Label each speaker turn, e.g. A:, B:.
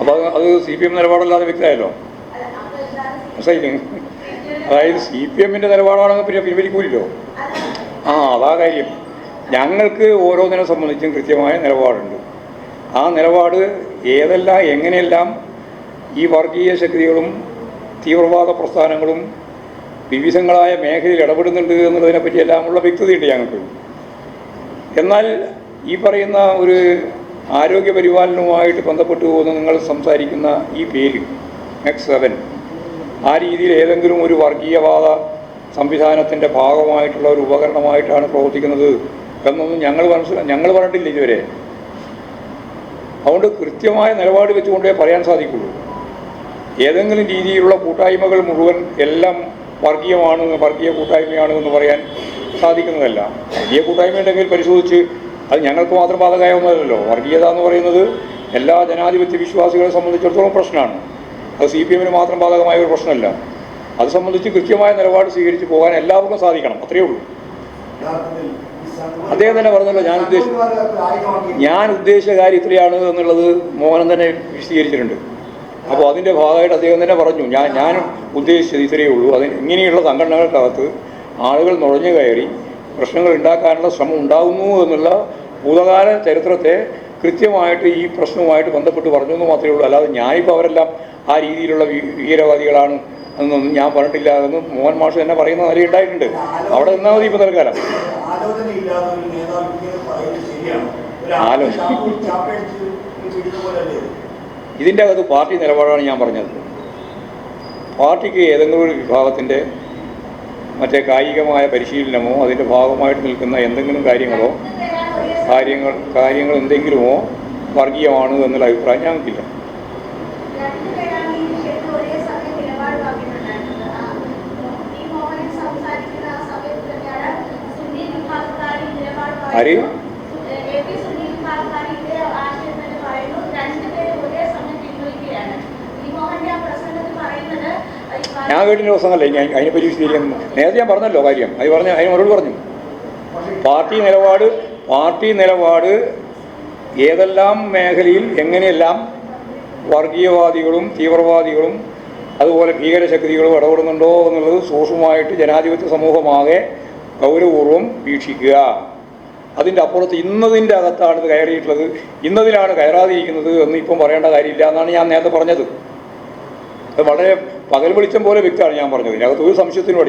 A: അപ്പോൾ അത് C P M നിലപാടല്ലാതെ വ്യക്തമായല്ലോ? അതായത് സി പി എമ്മിന്റെ നിലപാടാണെങ്കിൽ പിന്നെ പിൻവലിക്കൂലല്ലോ ആ അതാ കാര്യം. ഞങ്ങൾക്ക് ഓരോന്നിനെ സംബന്ധിച്ചും കൃത്യമായ നിലപാടുണ്ട്. ആ നിലപാട് ഏതെല്ലാം എങ്ങനെയെല്ലാം ഈ വർഗീയ ശക്തികളും തീവ്രവാദ പ്രസ്ഥാനങ്ങളും വിവിധങ്ങളായ മേഖലയിൽ ഇടപെടുന്നുണ്ട് എന്നുള്ളതിനെ പറ്റിയെല്ലാമുള്ള വ്യക്തതയുണ്ട് ഞങ്ങൾക്ക്. എന്നാൽ ഈ പറയുന്ന ഒരു ആരോഗ്യ പരിപാലനവുമായിട്ട് ബന്ധപ്പെട്ടു പോകുന്ന നിങ്ങൾ സംസാരിക്കുന്ന ഈ പേര് എക്സ് സെവൻ ആ രീതിയിൽ ഏതെങ്കിലും ഒരു വർഗീയവാദ സംവിധാനത്തിന്റെ ഭാഗമായിട്ടുള്ള ഒരു ഉപകരണമായിട്ടാണ് പ്രവർത്തിക്കുന്നത് എന്നൊന്നും ഞങ്ങൾ മനസ്സില ഞങ്ങൾ പറഞ്ഞിട്ടില്ല ഇതുവരെ. അതുകൊണ്ട് കൃത്യമായ നിലപാട് വെച്ചുകൊണ്ടേ പറയാൻ സാധിക്കുള്ളൂ. ഏതെങ്കിലും രീതിയിലുള്ള കൂട്ടായ്മകൾ മുഴുവൻ എല്ലാം വർഗീയമാണ് വർഗീയ കൂട്ടായ്മയാണ് എന്ന് പറയാൻ സാധിക്കുന്നതല്ല. വർഗീയ കൂട്ടായ്മ ഉണ്ടെങ്കിൽ പരിശോധിച്ച് അത് ഞങ്ങൾക്ക് മാത്രം ബാധകമാവുന്നതല്ലോ വർഗീയത എന്ന് പറയുന്നത് എല്ലാ ജനാധിപത്യ വിശ്വാസികളെ സംബന്ധിച്ചിടത്തോളം പ്രശ്നമാണ്. അത് സി പി എമ്മിന് മാത്രം ബാധകമായ ഒരു പ്രശ്നമല്ല. അത് സംബന്ധിച്ച് കൃത്യമായ നിലപാട് സ്വീകരിച്ച് പോകാൻ എല്ലാവർക്കും സാധിക്കണം. അത്രയേ ഉള്ളൂ. അദ്ദേഹം തന്നെ പറഞ്ഞല്ലോ ഞാൻ ഉദ്ദേശിച്ച ഞാൻ ഉദ്ദേശിച്ച കാര്യം ഇത്രയാണ് എന്നുള്ളത് മോഹനൻ തന്നെ വിശദീകരിച്ചിട്ടുണ്ട്. അപ്പോൾ അതിന്റെ ഭാഗമായിട്ട് അദ്ദേഹം തന്നെ പറഞ്ഞു ഞാൻ ഞാൻ ഉദ്ദേശിച്ചത് ഇത്രയേ ഉള്ളൂ. അതിന് ഇങ്ങനെയുള്ള സംഘടനകൾക്കകത്ത് ആളുകൾ നുഴഞ്ഞു കയറി പ്രശ്നങ്ങൾ ഉണ്ടാക്കാനുള്ള ശ്രമം ഉണ്ടാകുന്നു എന്നുള്ള ഭൂതകാല ചരിത്രത്തെ കൃത്യമായിട്ട് ഈ പ്രശ്നവുമായിട്ട് ബന്ധപ്പെട്ട് പറഞ്ഞു എന്ന് മാത്രമേ ഉള്ളൂ. അല്ലാതെ ഞാനിപ്പോൾ അവരെല്ലാം ആ രീതിയിലുള്ള വീരവാദികളാണ് എന്നൊന്നും ഞാൻ പറഞ്ഞിട്ടില്ല എന്ന് മോഹൻ മാഷ് തന്നെ പറയുന്ന നിലയുണ്ടായിട്ടുണ്ട് അവിടെ നിന്നാൽ മതി ഇപ്പോൾ തൽക്കാലം? ഇതിന്റെ അകത്ത് പാർട്ടി നിലപാടാണ് ഞാൻ പറഞ്ഞത്. പാർട്ടിക്ക് ഏതെങ്കിലും ഒരു വിഭാഗത്തിന്റെ മറ്റേ കായികമായ പരിശീലനമോ അതിന്റെ ഭാഗമായിട്ട് നിൽക്കുന്ന എന്തെങ്കിലും കാര്യങ്ങളോ കാര്യങ്ങൾ കാര്യങ്ങൾ എന്തെങ്കിലുമോ വർഗീയമാണ് എന്നുള്ള അഭിപ്രായം ഞങ്ങൾക്കില്ല.
B: രണ്ടുപേരാണ് ഈ വിഷയത്തിൽ ഒരേ സമയം നിലപാട് പറഞ്ഞിട്ടുണ്ടായിരുന്നത്. ആ, ഈ മോഹനൻ സംസാരിക്കുന്ന ആ സമയത്ത് തന്നെയാണ് സുന്നി വിഭാഗക്കാർ ഈ നിലപാട്
A: ആര്?
B: പറയുന്നു. ഏ, എ പി സുന്നി വിഭാഗക്കാർ ഇതേ ആശയം തന്നെ പറയുന്നു. രണ്ടുപേരും ഒരേ സമയം പിൻവലിക്കുകയാണ്. ഈ മോഹന്റെ ആ പ്രസംഗത്തിൽ പറയുന്നത് ഈ
A: ഞാൻ കേട്ടിന്റെ പ്രസംഗമല്ലേ ഞാൻ അതിനെപ്പറ്റി വിശദീകരിക്കാൻ നേരത്തെ ഞാൻ പറഞ്ഞല്ലോ കാര്യം. അത് പറഞ്ഞ അതിന് മറുപടി പറഞ്ഞു. പാർട്ടി നിലപാട് പാർട്ടി നിലപാട് ഏതെല്ലാം മേഖലയിൽ എങ്ങനെയെല്ലാം വർഗീയവാദികളും തീവ്രവാദികളും അതുപോലെ ഭീകരശക്തികളും ഇടപെടുന്നുണ്ടോ എന്നുള്ളത് സൂക്ഷ്മമായിട്ട് ജനാധിപത്യ സമൂഹമാകെ ഗൗരവപൂർവം വീക്ഷിക്കുക. അതിന്റെ അപ്പുറത്ത് ഇന്നതിന്റെ അകത്താണ് ഇത് കയറിയിട്ടുള്ളത്. ഇന്നതിലാണ് കയറാതിരിക്കുന്നത് എന്ന് ഇപ്പം പറയേണ്ട കാര്യമില്ല എന്നാണ് ഞാൻ നേരത്തെ പറഞ്ഞത്. അത് വളരെ പകൽ വെളിച്ചം പോലെ വ്യക്തമാണ് ഞാൻ പറഞ്ഞത്. ഇതിനകത്ത് ഒരു സംശയത്തിനും